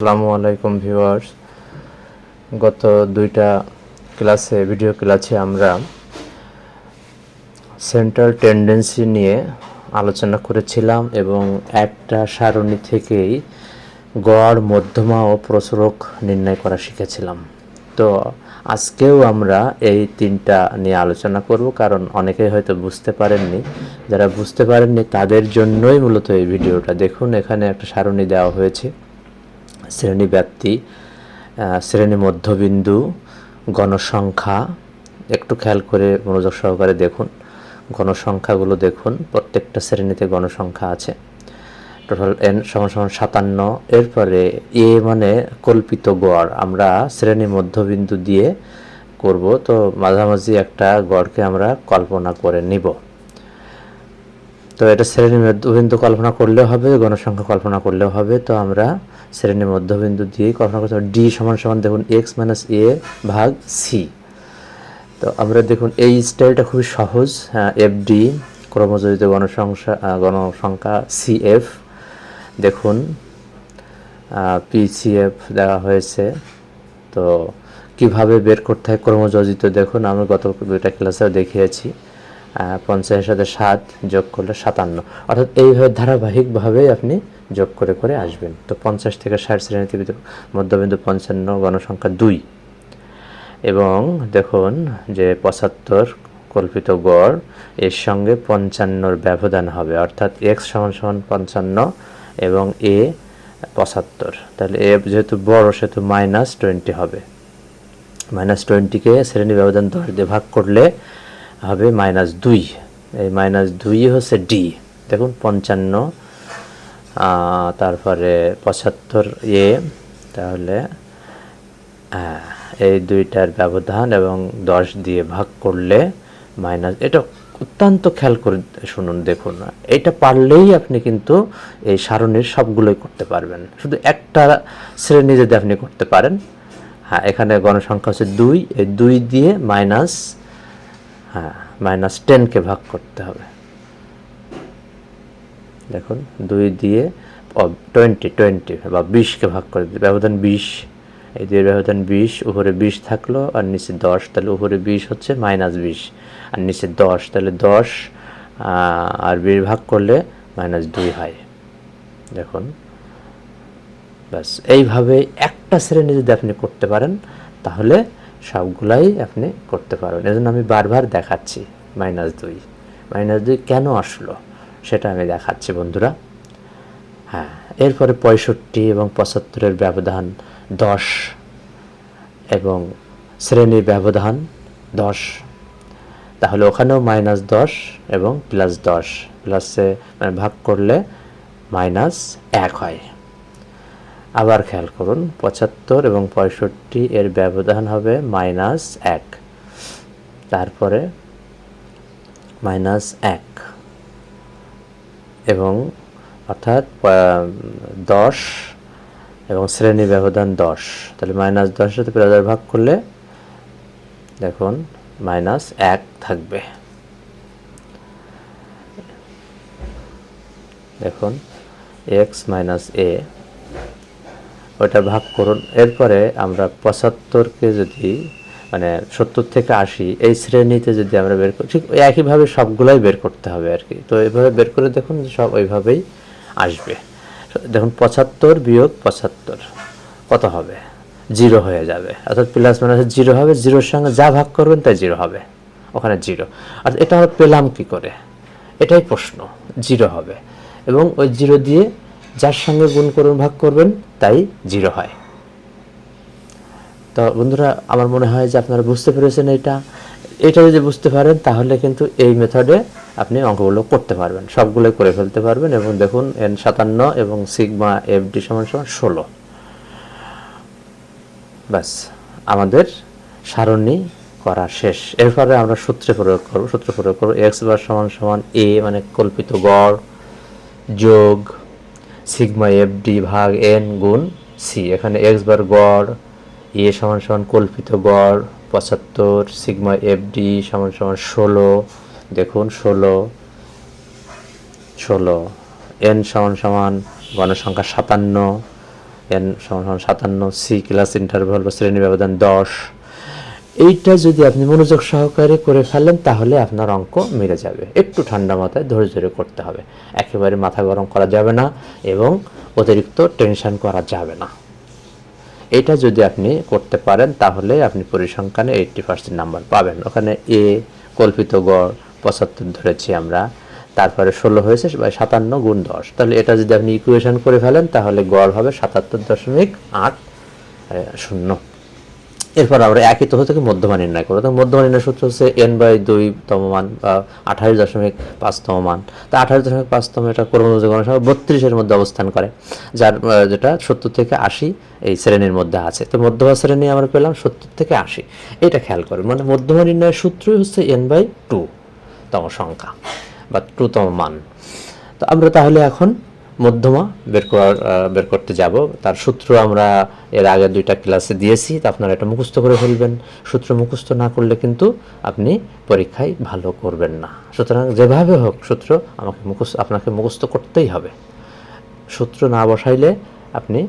আসসালামু আলাইকুম ভিউয়ার্স। গত দুইটা ক্লাসে, ভিডিও ক্লাসে আমরা সেন্ট্রাল টেন্ডেন্সি নিয়ে আলোচনা করেছিলাম এবং একটা সারণী থেকেই গড়, মধ্যমা ও প্রসরক নির্ণয় করা শিখেছিলাম। তো আজকেও আমরা এই তিনটা নিয়ে আলোচনা করব, কারণ অনেকেই হয়তো বুঝতে পারেননি। যারা বুঝতে পারেননি, তাদের জন্যই মূলত এই ভিডিওটা। দেখুন, এখানে একটা সারণী দেওয়া হয়েছে। শ্রেণি ব্যাপ্তি শ্রেণি মধ্যবিন্দু, গণসংখ্যা, একটু খেয়াল করে মনোযোগ সহকারে দেখুন। গণসংখ্যাগুলো দেখুন, প্রত্যেকটা শ্রেণীতে গণসংখ্যা আছে। টোটাল এন সমান সমান সাতান্ন, এরপরে এ মানে কল্পিত গড়। আমরা শ্রেণি মধ্যবিন্দু দিয়ে করব, তো মাঝামাঝি একটা গড়কে আমরা কল্পনা করে নিব। তো এটা শ্রেণি মধ্যবিন্দু কল্পনা করলেও হবে, গণসংখ্যা কল্পনা করলেও হবে। তো আমরা শ্রেণি মধ্যবিন্দু দিয়ে কল্পনা করতে ডি সমান সমান দেখুন এক্স মাইনাস এ ভাগ সি তো আমরা দেখুন এই স্টাইলটা খুবই সহজ এফ ডি ক্রমজড়িত গণসংখ্যা গণসংখ্যা সি এফ দেখুন পিসিএফ দেওয়া হয়েছে। তো কীভাবে বের করতে হয় ক্রমযোজিত দেখুন, আমি গত দুইটা ক্লাসেও দেখিয়েছি। পঞ্চাশের সাথে সাত যোগ করলে সাতান্ন। অর্থাৎ এইভাবে ধারাবাহিকভাবে আপনি যোগ করে করে আসবেন। তো পঞ্চাশ থেকে ষাট শ্রেণীতে মধ্যবিন্দু পঞ্চান্ন, গণসংখ্যা দুই। এবং দেখুন যে পঁচাত্তর কল্পিত গড়, এর সঙ্গে পঞ্চান্নর ব্যবধান হবে। অর্থাৎ এক্স সমান সমান পঞ্চান্ন এবং এ পঁচাত্তর। তাহলে এ যেহেতু বড়, সেহেতু মাইনাস টোয়েন্টি হবে। মাইনাস টোয়েন্টিকে শ্রেণি ব্যবধান দশ দিয়ে ভাগ করলে হবে মাইনাস দুই। এই মাইনাস দুই হচ্ছে ডি দেখুন, পঞ্চান্ন তারপরে পঁচাত্তর এ, তাহলে এই দুইটার ব্যবধান এবং দশ দিয়ে ভাগ করলে মাইনাস এটা অত্যন্ত খেয়াল করে শুনুন, দেখুন। এটা পারলেই আপনি কিন্তু এই সারণীর সবগুলোই করতে পারবেন। শুধু একটা শ্রেণি যদি আপনি করতে পারেন হ্যাঁ এখানে গণসংখ্যা হচ্ছে দুই। এই দুই দিয়ে মাইনাস হ্যাঁ মাইনাস টেনকে ভাগ করতে হবে। দেখুন, দুই দিয়ে টোয়েন্টি টোয়েন্টি বা বিশকে ভাগ করে ব্যবধান বিশ, এই দুই ব্যবধান বিশ, উপরে বিশ থাকল, আর নিচে দশ, তাহলে উপরে বিশ হচ্ছে মাইনাস বিশ, আর নিচে দশ, তাহলে দশ আর বিশ ভাগ করলে মাইনাস দুই হয়। দেখুন, ব্যাস, এইভাবে একটা শ্রেণি যদি আপনি করতে পারেন, তাহলে সবগুলাই আপনি করতে পারবেন। এজন্য আমি বারবার দেখাচ্ছি মাইনাস দুই। মাইনাস দুই কেন আসলো সেটা আমি দেখাচ্ছি, বন্ধুরা। হ্যাঁ এরপরে পঁয়ষট্টি এবং পঁচাত্তরের ব্যবধান দশ এবং শ্রেণির ব্যবধান দশ। তাহলে ওখানেও মাইনাস দশ এবং প্লাস দশ। প্লাসে মানে ভাগ করলে মাইনাস এক হয়। আবার খেয়াল করুন, পঁচাত্তর এবং পঁয়ষট্টি এর ব্যবধান হবে মাইনাস এক। তারপরে মাইনাস এক। এবং অর্থাৎ দশ এবং শ্রেণি ব্যবধান দশ। তাহলে মাইনাস দশের সাথে প্লাস ভাগ করলে দেখুন মাইনাস এক থাকবে। দেখুন, এক্স মাইনাস এ ওটা ভাগ করুন। এরপরে আমরা পঁচাত্তরকে যদি মানে সত্তর থেকে আশি, এই শ্রেণীতে যদি আমরা বের করি, ঠিক একইভাবে সবগুলাই বের করতে হবে আর কি। তো এইভাবে বের করে দেখুন সব ওইভাবেই আসবে। দেখুন, পঁচাত্তর বিয়োগ পঁচাত্তর, কত হবে? জিরো হয়ে যাবে। অর্থাৎ প্লাস মাইনাস জিরো হবে, জিরোর সঙ্গে যা ভাগ করবেন তাই জিরো হবে। ওখানে জিরো। আর এটা আমরা পেলাম কি করে? এটাই প্রশ্ন, জিরো হবে। এবং ওই জিরো দিয়ে যার সঙ্গে গুণ করুন, ভাগ করবেন, তাই জিরো হয়। তো বন্ধুরা, আমার মনে হয় যে আপনারা বুঝতে পেরেছেন এটা। এটা যদি বুঝতে পারেন, তাহলে কিন্তু এই মেথডে আপনি অঙ্কগুলো করতে পারবেন। সবগুলোই করে ফেলতে পারবেন এবং দেখুন, এন সাতান্ন এবং সিগমা এফ ডি সমান সমান ষোলো। ব্যাস, আমাদের সারণী করা শেষ। এরপরে আমরা সূত্রে প্রয়োগ করব, সূত্র প্রয়োগ করব, এক্স বার সমান সমান এ মানে কল্পিত গড় যোগ সিগমা এফ ডি ভাগ এন গুণ সি, এখানে এক্স বার গড়, এ সমান সমান কল্পিত গড়, পঁচাত্তর, সিগমা এফ ডি সমান সমান ষোলো, দেখুন ষোলো ষোলো, এন সমান সমান গণসংখ্যা সাতান্ন, এন সমান সমান সাতান্ন, সি ক্লাস ইন্টারভাল বা শ্রেণি ব্যবধান দশ এইটা যদি আপনি মনোযোগ সহকারে করে ফেলেন, তাহলে আপনার অঙ্ক মিলে যাবে। একটু ঠান্ডা মাথায় ধৈর্য ধরে করতে হবে। একেবারে মাথা গরম করা যাবে না এবং অতিরিক্ত টেনশন করা যাবে না। এটা যদি আপনি করতে পারেন, তাহলে আপনি পরিসংখ্যানে এইটটি পার্সেন্ট নাম্বার পাবেন। ওখানে এ, কল্পিত গড়, পঁচাত্তর ধরেছি আমরা। তারপরে ষোলো হয়েছে বা সাতান্ন গুণ দশ। তাহলে এটা যদি আপনি ইকুয়েশন করে ফেলেন, তাহলে গড় হবে সাতাত্তর দশমিক আট শূন্য। এরপর আমরা একই তথ্য থেকে মধ্যমা নির্ণয় করব। তো মধ্যমা নির্ণয় সূত্র হচ্ছে এন বাই দুই তম মান বা আঠাশ দশমিক পাঁচতম মান। তা আঠাশ দশমিক পাঁচতম এটা ক্রমযোগ অনুসারে বত্রিশের মধ্যে অবস্থান করে, যার যেটা সত্তর থেকে আশি এই শ্রেণির মধ্যে আছে। তো মধ্যমা শ্রেণি আমরা পেলাম সত্তর থেকে আশি। এটা খেয়াল করুন মানে মধ্যমা নির্ণয়ের সূত্রই হচ্ছে এন বাই টু তম সংখ্যা বা টু তম মান। তো আমরা তাহলে এখন মধ্যমা বের করার বের করতে যাব। তার সূত্র আমরা এর আগে দুইটা ক্লাসে দিয়েছি, তা আপনারা এটা মুখস্থ করে ফেলবেন। সূত্র মুখস্থ না করলে কিন্তু আপনি পরীক্ষায় ভালো করবেন না। সুতরাং যেভাবে হোক সূত্র আমাকে মুখস্থ, আপনাকে মুখস্থ করতেই হবে। সূত্র না বসাইলে আপনি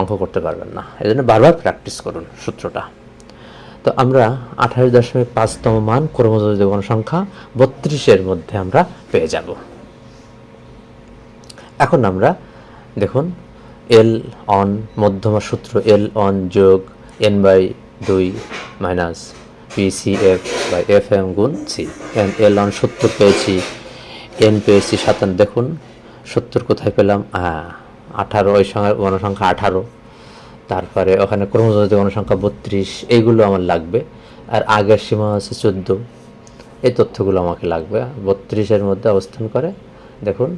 অঙ্ক করতে পারবেন না। এই জন্য বারবার প্র্যাকটিস করুন সূত্রটা। তো আমরা আঠাশ দশমিক পাঁচতম মান ক্রমযোজিত সংখ্যা বত্রিশের মধ্যে আমরা পেয়ে যাব। এখন আমরা দেখুন এল অন মধ্যমা সূত্র এল অন যোগ এন বাই দুই minus P C F by F M গুণ সি এন এল অন সত্তর পেয়েছি এন পেয়েছি সাতান্ন। দেখুন সত্তর কোথায় পেলাম? হ্যাঁ আঠারো, ওই সঙ্গে গণসংখ্যা আঠারো। তারপরে ওখানে ক্রমজনিত গণসংখ্যা বত্রিশ। এইগুলো আমার লাগবে। আর আগের সীমা আছে চোদ্দ। এই তথ্যগুলো আমাকে লাগবে। বত্রিশের মধ্যে অবস্থান করে। দেখুন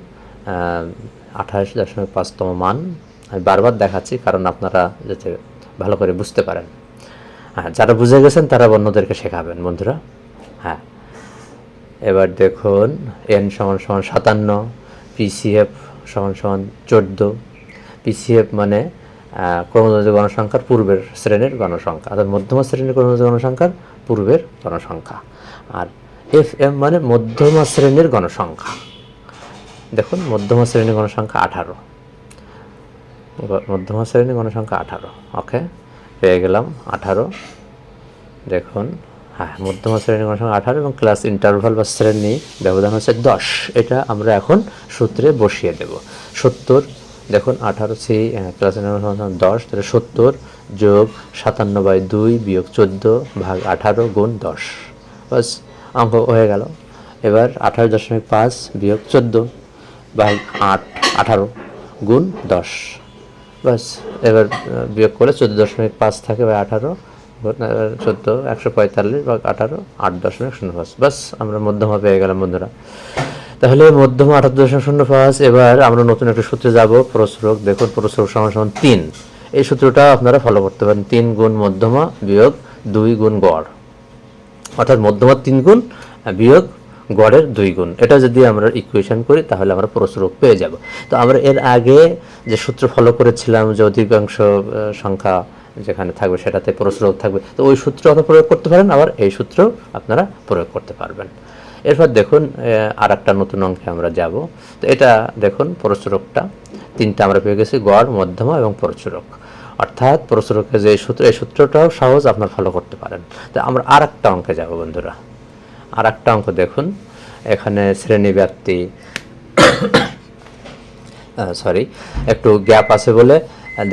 আঠাশ দশমিক পাঁচতম মান। আমি বারবার দেখাচ্ছি কারণ আপনারা যাতে ভালো করে বুঝতে পারেন। হ্যাঁ যারা বুঝে গেছেন তারা অন্যদেরকে শেখাবেন বন্ধুরা। হ্যাঁ এবার দেখুন এন সমান সমান সাতান্ন পিসিএফ সমান সমান চোদ্দ। পিসিএফ মানে আহ, গণসংখ্যার পূর্বের শ্রেণির গণসংখ্যা অর্থাৎ মধ্যমা শ্রেণির ক্রমযোজিত গণসংখ্যার পূর্বের গণসংখ্যা। আর এফ এম মানে মধ্যমা শ্রেণির গণসংখ্যা। দেখুন, মধ্যমা শ্রেণির গণসংখ্যা আঠারো। মধ্যমা শ্রেণির গণসংখ্যা আঠারো, ওকে? পেয়ে গেলাম আঠারো। দেখুন হ্যাঁ মধ্যমা শ্রেণির গণসংখ্যা আঠারো এবং ক্লাস ইন্টারভাল বা শ্রেণি ব্যবধান হচ্ছে দশ। এটা আমরা এখন সূত্রে বসিয়ে দেব। সত্তর, দেখুন, আঠারো, সি ক্লাস ইন্টারভাল দশ, তাহলে সত্তর যোগ সাতান্ন বাই দুই বিয়োগ চোদ্দ ভাগ আঠারো গুণ দশ। বাস, অঙ্ক হয়ে গেল। এবার আঠারো দশমিক পাঁচ বিয়োগ চোদ্দ। ভাগ আট, আঠারো গুণ দশ। বাস এবার বিয়োগ করে চোদ্দ দশমিক পাঁচ থাকে বা আঠারো চোদ্দ, একশো পঁয়তাল্লিশ বা আঠারো, আট দশমিক শূন্য পাঁচ। বাস আমরা মধ্যমা পেয়ে গেলাম বন্ধুরা। তাহলে মধ্যমা আঠারো দশমিক শূন্য পাঁচ, এবার আমরা নতুন একটা সূত্রে যাব প্রসরক দেখুন প্রসরক সমান সমান তিন। এই সূত্রটা আপনারা ফলো করতে পারেন। তিন গুণ মধ্যমা বিয়োগ দুই গুণ গড়। অর্থাৎ মধ্যমার তিন গুণ বিয়োগ গড়ের দুই গুণ। এটা যদি আমরা ইকুয়েশন করি, তাহলে আমরা প্রসরক পেয়ে যাব। তো আমরা এর আগে যে সূত্র ফলো করেছিলাম, যে অধিকাংশ সংখ্যা যেখানে থাকবে সেটাতে প্রসরক থাকবে। তো ওই সূত্র আপনারা প্রয়োগ করতে পারেন, আবার এই সূত্র আপনারা প্রয়োগ করতে পারবেন। এরপর দেখুন আর একটা নতুন অঙ্কে আমরা যাব। তো এটা দেখুন প্রসরকটা তিনটা আমরা পেয়ে গেছি, গড়, মধ্যমা এবং প্রচুরক অর্থাৎ প্রচুরকের যে সূত্র, এই সূত্রটাও সহজ আপনার ফলো করতে পারেন। তো আমরা আর একটা অঙ্কে যাব, বন্ধুরা। আর একটা অঙ্ক দেখুন। এখানে শ্রেণি ব্যক্তি সরি একটু গ্যাপ আছে বলে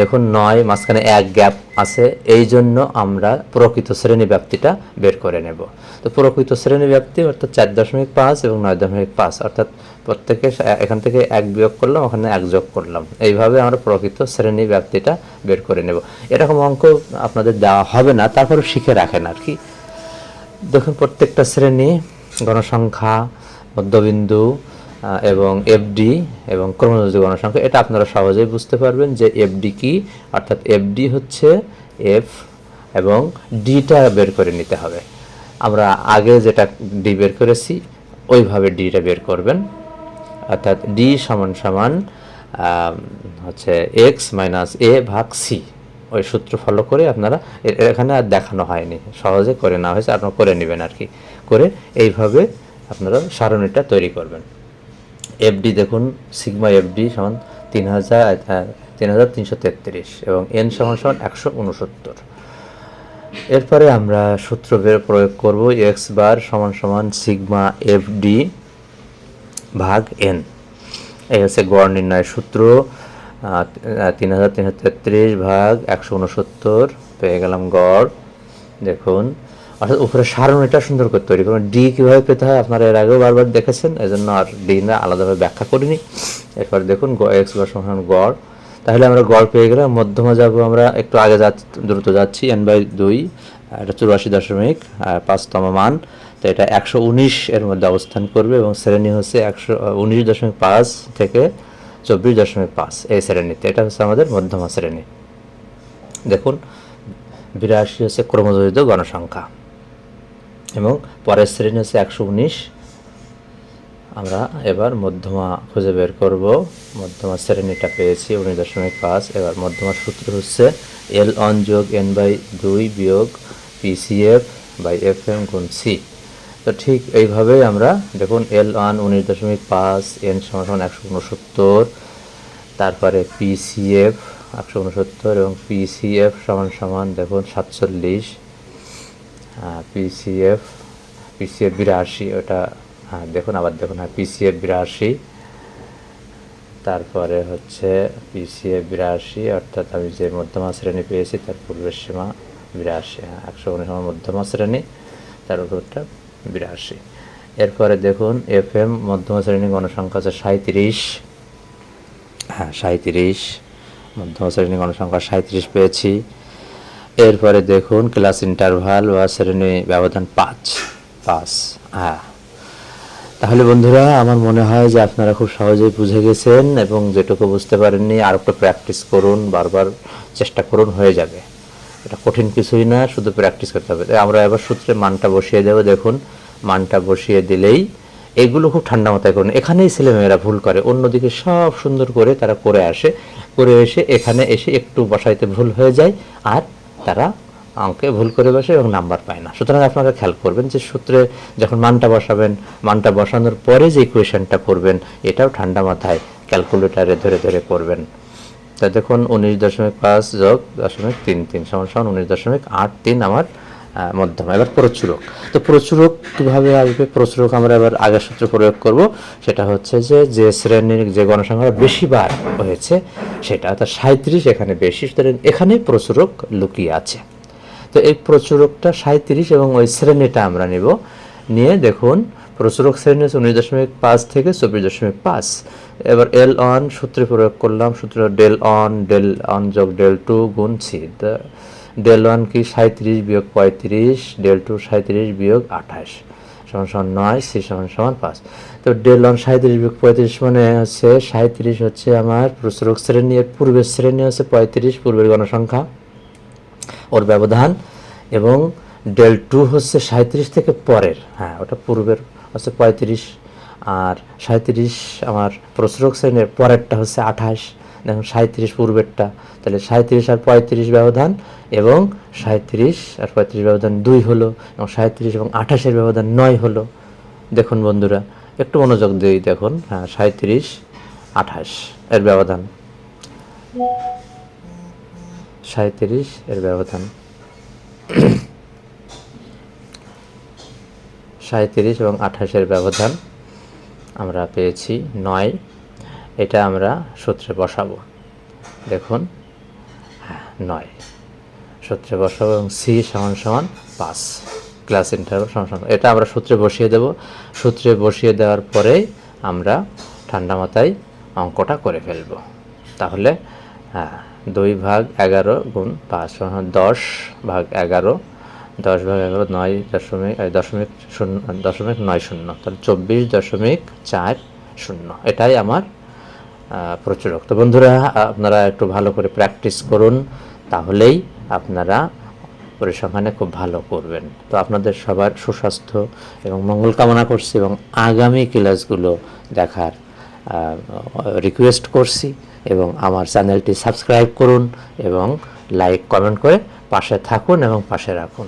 দেখুন, নয়, মাঝখানে এক গ্যাপ আছে, এই জন্য আমরা প্রকৃত শ্রেণি ব্যাপ্তিটা বের করে নেব। তো প্রকৃত শ্রেণি ব্যাপ্তি অর্থাৎ চার দশমিক পাঁচ এবং নয় দশমিক পাঁচ, অর্থাৎ প্রত্যেকে এখান থেকে এক বিয়োগ করলাম, ওখানে এক যোগ করলাম। এইভাবে আমরা প্রকৃত শ্রেণি ব্যাপ্তিটা বের করে নেব। এরকম অঙ্ক আপনাদের দেওয়া হবে না তারপরে শিখে রাখেন আর কি। দেখুন, প্রত্যেকটা শ্রেণি, গণসংখ্যা, মধ্যবিন্দু এবং এফডি এবং ক্রমযোজিত গণসংখ্যা, এটা আপনারা সহজেই বুঝতে পারবেন যে এফডি কি, অর্থাৎ এফডি হচ্ছে এফ এবং ডিটা বের করে নিতে হবে। আমরা আগে যেটা ডি বের করেছি, ওইভাবে ডিটা বের করবেন। অর্থাৎ ডি সমান সমান হচ্ছে এক্স মাইনাস এ ভাগ সি ওই সূত্র ফলো করে আপনারা এখানে আর দেখানো হয়নি। সহজে করে না হয়েছে, আপনারা করে নেবেন আর কি। করে এইভাবে আপনারা সারণীটা তৈরি করবেন। এফডি দেখুন সিগমা এফডি সমান তিন হাজার তিন হাজার তিনশো তেত্রিশ এবং এন সমান সমান একশো উনসত্তর। এরপরে আমরা সূত্র বের প্রয়োগ করব এক্স বার সমান সমান সিগমা এফ ডি ভাগ এন এই হচ্ছে গড় নির্ণয়ের সূত্র। তিন হাজার তিনশো তেত্রিশ ভাগ একশো উনসত্তর, পেয়ে গেলাম গড়, দেখুন। অর্থাৎ উপরে সারণীটা সুন্দর করে তৈরি করুন। ডি কীভাবে পেতে হয় আপনারা এর আগেও বারবার দেখেছেন এই জন্য আর ডি না আলাদাভাবে ব্যাখ্যা করিনি। এরপর দেখুন এক্স বার সমান গড়। তাহলে আমরা গড় পেয়ে গেলাম, মধ্যমা যাব আমরা, একটু আগে যাচ্ছি দ্রুত যাচ্ছি এন বাই দুই, এটা চুরাশি দশমিক পাঁচতম মান। তো এটা একশো উনিশ এর মধ্যে অবস্থান করবে এবং শ্রেণি হচ্ছে একশো উনিশ দশমিক পাঁচ থেকে চব্বিশ দশমিক পাঁচ, এই শ্রেণীতে। এটা হচ্ছে আমাদের মধ্যমা শ্রেণি। দেখুন, বিরাশি হচ্ছে ক্রমজোজিত গণসংখ্যা। এবং পরের শ্রেণি হচ্ছে একশো উনিশ। আমরা এবার মধ্যমা খুঁজে বের করব। মধ্যমা শ্রেণীটা পেয়েছি উনিশ দশমিক পাঁচ। এবার মধ্যমা সূত্র হচ্ছে এল অন যোগ এন বাই দুই বিয়োগ পিসিএফ বাই এফ এম গুণ সি। তো ঠিক এইভাবেই আমরা দেখুন এল ওয়ান উনিশ দশমিক পাঁচ এন সমান একশো উনসত্তর, তারপরে পিসিএফ একশো উনসত্তর এবং পিসিএফ সমান সমান দেখুন সাতচল্লিশ। পিসিএফ পিসিএফ বিরাশি, ওটা হ্যাঁ দেখুন আবার দেখুন হ্যাঁ পিসিএফ বিরাশি। তারপরে হচ্ছে পিসিএফ বিরাশি, অর্থাৎ আমি যে মধ্যমা শ্রেণি পেয়েছি তার পূর্বের সীমা বিরাশি হ্যাঁ একশো উনিশ মধ্যমা শ্রেণি, তার উপরটা বিরাশি। এরপরে দেখুন এফ এম মধ্যমা শ্রেণি গণসংখ্যা আছে সাঁত্রিশ হ্যাঁ সাঁত্রিশ মধ্যমা শ্রেণি গণসংখ্যা সাঁত্রিশ পেয়েছি। এরপরে দেখুন, ক্লাস ইন্টারভাল বা শ্রেণি ব্যবধান পাঁচ পাঁচ হ্যাঁ। তাহলে বন্ধুরা, আমার মনে হয় যে আপনারা খুব সহজেই বুঝে গেছেন এবং যেটুকু বুঝতে পারেননি আর একটু প্র্যাকটিস করুন, বারবার চেষ্টা করুন, হয়ে যাবে। এটা কঠিন কিছুই না, শুধু প্র্যাকটিস করতে হবে। আমরা এবার সূত্রে মানটা বসিয়ে দেবো, দেখুন। মানটা বসিয়ে দিলেই এগুলো খুব ঠান্ডা মাথায় করুন। এখানেই ছেলেমেয়েরা ভুল করে। অন্যদিকে সব সুন্দর করে তারা করে আসে। করে এসে এখানে এসে একটু বসাইতে ভুল হয়ে যায় আর তারা অঙ্কে ভুল করে বসে এবং নাম্বার পায় না। সুতরাং আপনারা খেয়াল করবেন যে সূত্রে যখন মানটা বসাবেন, মানটা বসানোর পরে যে ইকুয়েশনটা করবেন এটাও ঠান্ডা মাথায় ক্যালকুলেটারে ধরে ধরে করবেন তা দেখুন উনিশ দশমিক পাঁচ যোগ দশমিক তিন তিন সমান সমান উনিশ দশমিক আট তিন আমার মধ্যমা। এবার প্রচুরক। তো প্রচুরক কীভাবে আসবে? প্রচুরক আমরা এবার আগের সূত্র প্রয়োগ করব। সেটা হচ্ছে যে যে শ্রেণির যে গণসংখ্যা বেশি বার হয়েছে, সেটা অর্থাৎ সাঁত্রিশ এখানে বেশি, সুতরাং এখানে প্রচুরক লুকিয়ে আছে। তো এই প্রচুরকটা সাঁত্রিশ এবং ওই শ্রেণীটা আমরা নেব। নিয়ে দেখুন, প্রচুরক শ্রেণি উনিশ দশমিক পাঁচ থেকে চব্বিশ দশমিক পাঁচ। এবার এল অন সূত্রে প্রয়োগ করলাম সূত্র ডেল অন ডেল অন যোগ ডেল টু গুণ সি ডেল ওয়ান কি সাঁত্রিশ বিয়োগ পঁয়ত্রিশ ডেল টু সাঁত্রিশ বিয়োগ আঠাশ, সমান সমান নয় সি সমান সমান পাঁচ। তো ডেল ওয়ান সাঁত্রিশ বিয়োগ পঁয়ত্রিশ মানে হচ্ছে সাঁত্রিশ হচ্ছে আমার প্রচুরক শ্রেণি, এর পূর্বের শ্রেণি হচ্ছে পঁয়ত্রিশ, পূর্বের গণসংখ্যা, ওর ব্যবধান, এবং ডেল টু হচ্ছে সাঁত্রিশ থেকে পরের হ্যাঁ ওটা পূর্বের হচ্ছে পঁয়ত্রিশ আর সাঁত্রিশ আমার প্রসরক শ্রেণির পরেরটা হচ্ছে আঠাশ। দেখুন সাঁত্রিশ পূর্বেরটা। তাহলে সাঁত্রিশ আর পঁয়ত্রিশ ব্যবধান এবং সাঁত্রিশ আর পঁয়ত্রিশ ব্যবধান দুই হলো এবং সাঁত্রিশ এবং আঠাশের ব্যবধান নয় হলো। দেখুন বন্ধুরা, একটু মনোযোগ দিয়েই দেখুন। হ্যাঁ সাঁত্রিশ আঠাশ এর ব্যবধান। সাঁত্রিশ এর ব্যবধান। সাঁত্রিশ এবং আঠাশের ব্যবধান। আমরা পেয়েছি নয়। এটা আমরা সূত্রে বসাবো। দেখুন হ্যাঁ নয়। সূত্রে বসাবো এবং সি সমান সমান পাঁচ। ক্লাস ইন্টারভাল সমান সমান এটা আমরা সূত্রে বসিয়ে দেব। সূত্রে বসিয়ে দেওয়ার পরে আমরা ঠান্ডা মাথায় অঙ্কটা করে ফেলব। তাহলে হ্যাঁ দুই ভাগ এগারো গুণ পাঁচ দশ ভাগ এগারো দশ ভাগ এগারো, নয় দশমিক দশমিক শূন্য দশমিক নয় শূন্য, তাহলে চব্বিশ দশমিক চার শূন্য। এটাই আমার প্রচুরক। তো বন্ধুরা, আপনারা একটু ভালো করে প্র্যাকটিস করুন, তাহলেই আপনারা পরিসংখ্যানে খুব ভালো করবেন। তো আপনাদের সবার সুস্বাস্থ্য এবং মঙ্গল কামনা করছি এবং আগামী ক্লাসগুলো দেখার রিকোয়েস্ট করছি এবং আমার চ্যানেলটি সাবস্ক্রাইব করুন এবং লাইক কমেন্ট করে পাশে থাকুন এবং পাশে রাখুন।